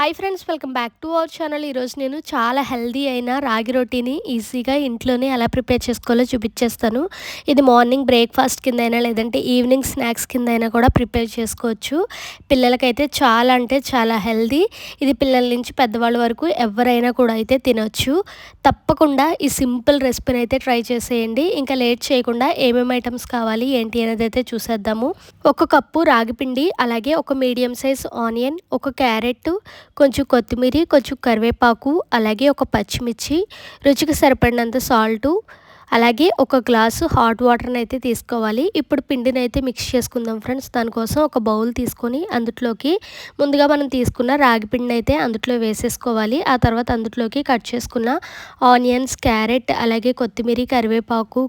Hi friends welcome back to our channel ఈరోజు నేను చాలా హెల్దీ అయిన రాగి రొటీని ఈజీగా ఇంట్లోనే ఎలా ప్రిపేర్ చేసుకోవాలో చూపించేస్తాను. ఇది మార్నింగ్ బ్రేక్ఫాస్ట్ కింద అయినా లేదంటే ఈవినింగ్ స్నాక్స్ కింద అయినా కూడా ప్రిపేర్ చేసుకోవచ్చు. పిల్లలకైతే చాలా అంటే చాలా హెల్దీ ఇది పిల్లల నుంచి పెద్దవాళ్ళ వరకు ఎవరైనా కూడా అయితే తినొచ్చు. తప్పకుండా ఈ సింపుల్ రెసిపీని అయితే ట్రై చేసేయండి. ఇంకా లేట్ చేయకుండా ఏమేమి ఐటమ్స్ కావాలి ఏంటి అనేది అయితే చూసేద్దాము. ఒక కప్పు రాగిపిండి అలాగే ఒక మీడియం సైజ్ ఆనియన్ ఒక క్యారెట్ కొంచెం కొత్తిమీర కొంచెం కరివేపాకు అలాగే ఒక పచ్చిమిర్చి రుచికి సరిపడినంత సాల్టు అలాగే ఒక గ్లాసు హాట్ వాటర్ని అయితే తీసుకోవాలి. ఇప్పుడు పిండిని అయితే మిక్స్ చేసుకుందాం ఫ్రెండ్స్. దానికోసం ఒక బౌల్ తీసుకొని అందులోకి ముందుగా మనం తీసుకున్న రాగి పిండిని అయితే అందులో వేసేసుకోవాలి. ఆ తర్వాత అందులోకి కట్ చేసుకున్న ఆనియన్స్ క్యారెట్ అలాగే కొత్తిమీర కరివేపాకు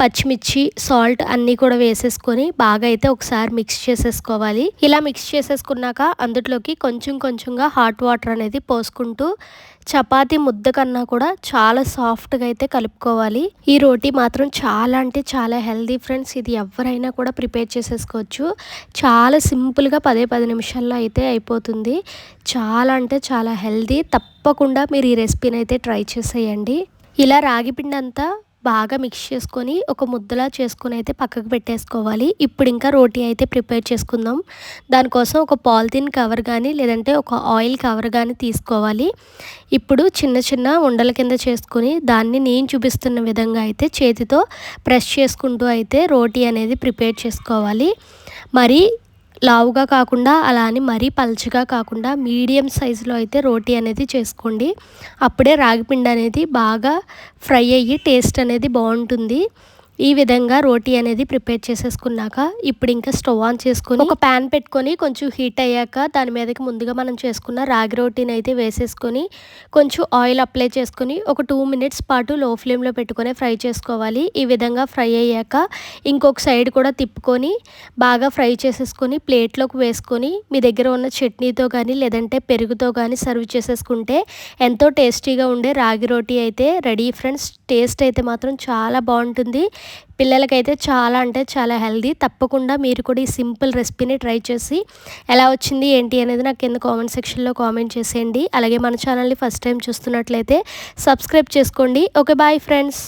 పచ్చిమిర్చి సాల్ట్ అన్నీ కూడా వేసేసుకొని బాగా అయితే ఒకసారి మిక్స్ చేసేసుకోవాలి. ఇలా మిక్స్ చేసేసుకున్నాక అందులోకి కొంచెం కొంచెంగా హాట్ వాటర్ అనేది పోసుకుంటూ చపాతీ ముద్ద కన్నా కూడా చాలా సాఫ్ట్గా అయితే కలుపుకోవాలి. ఈ రోటీ మాత్రం చాలా అంటే చాలా హెల్దీ ఫ్రెండ్స్ ఇది ఎవరైనా కూడా ప్రిపేర్ చేసేసుకోవచ్చు. చాలా సింపుల్గా పదే పది నిమిషాల్లో అయితే అయిపోతుంది. చాలా అంటే చాలా హెల్దీ తప్పకుండా మీరు ఈ రెసిపీని అయితే ట్రై చేసేయండి. ఇలా రాగి పిండి అంతా బాగా మిక్స్ చేసుకొని ఒక ముద్దలా చేసుకొని అయితే పక్కకు పెట్టేసుకోవాలి. ఇప్పుడు ఇంకా రోటీ అయితే ప్రిపేర్ చేసుకుందాం. దానికోసం ఒక పాలిథిన్ కవర్ కానీ లేదంటే ఒక ఆయిల్ కవర్ కానీ తీసుకోవాలి. ఇప్పుడు చిన్న చిన్న ఉండల కింద చేసుకొని దాన్ని నేను చూపిస్తున్న విధంగా అయితే చేతితో ప్రెస్ చేసుకుంటూ అయితే రోటీ అనేది ప్రిపేర్ చేసుకోవాలి. మరి లావుగా కాకుండా అలా అని మరీ పల్చగా కాకుండా మీడియం సైజులో అయితే రోటీ అనేది చేసుకోండి. అప్పుడే రాగిపిండి అనేది బాగా ఫ్రై అయ్యి టేస్ట్ అనేది బాగుంటుంది. ఈ విధంగా రోటీ అనేది ప్రిపేర్ చేసేసుకున్నాక ఇప్పుడు ఇంకా స్టవ్ ఆన్ చేసుకొని ఒక ప్యాన్ పెట్టుకొని కొంచెం హీట్ అయ్యాక దాని మీదకి ముందుగా మనం చేసుకున్న రాగి రోటీని అయితే వేసేసుకొని కొంచెం ఆయిల్ అప్లై చేసుకొని ఒక టూ మినిట్స్ పాటు లో ఫ్లేమ్లో పెట్టుకొని ఫ్రై చేసుకోవాలి. ఈ విధంగా ఫ్రై అయ్యాక ఇంకొక సైడ్ కూడా తిప్పుకొని బాగా ఫ్రై చేసేసుకొని ప్లేట్లోకి వేసుకొని మీ దగ్గర ఉన్న చట్నీతో కానీ లేదంటే పెరుగుతో కానీ సర్వ్ చేసేసుకుంటే ఎంతో టేస్టీగా ఉండే రాగి రోటీ అయితే రెడీ. ఫ్రెండ్స్ టేస్ట్ అయితే మాత్రం చాలా బాగుంటుంది. పిల్లలకైతే చాలా అంటే చాలా హెల్దీ. తప్పకుండా మీరు కూడా ఈ సింపుల్ రెసిపీని ట్రై చేసి ఎలా వచ్చింది ఏంటి అనేది నాకు కింద కామెంట్ సెక్షన్లో కామెంట్ చేసేయండి. అలాగే మన ఛానల్ని ఫస్ట్ టైం చూస్తున్నట్లయితే సబ్స్క్రైబ్ చేసుకోండి. Okay bye friends.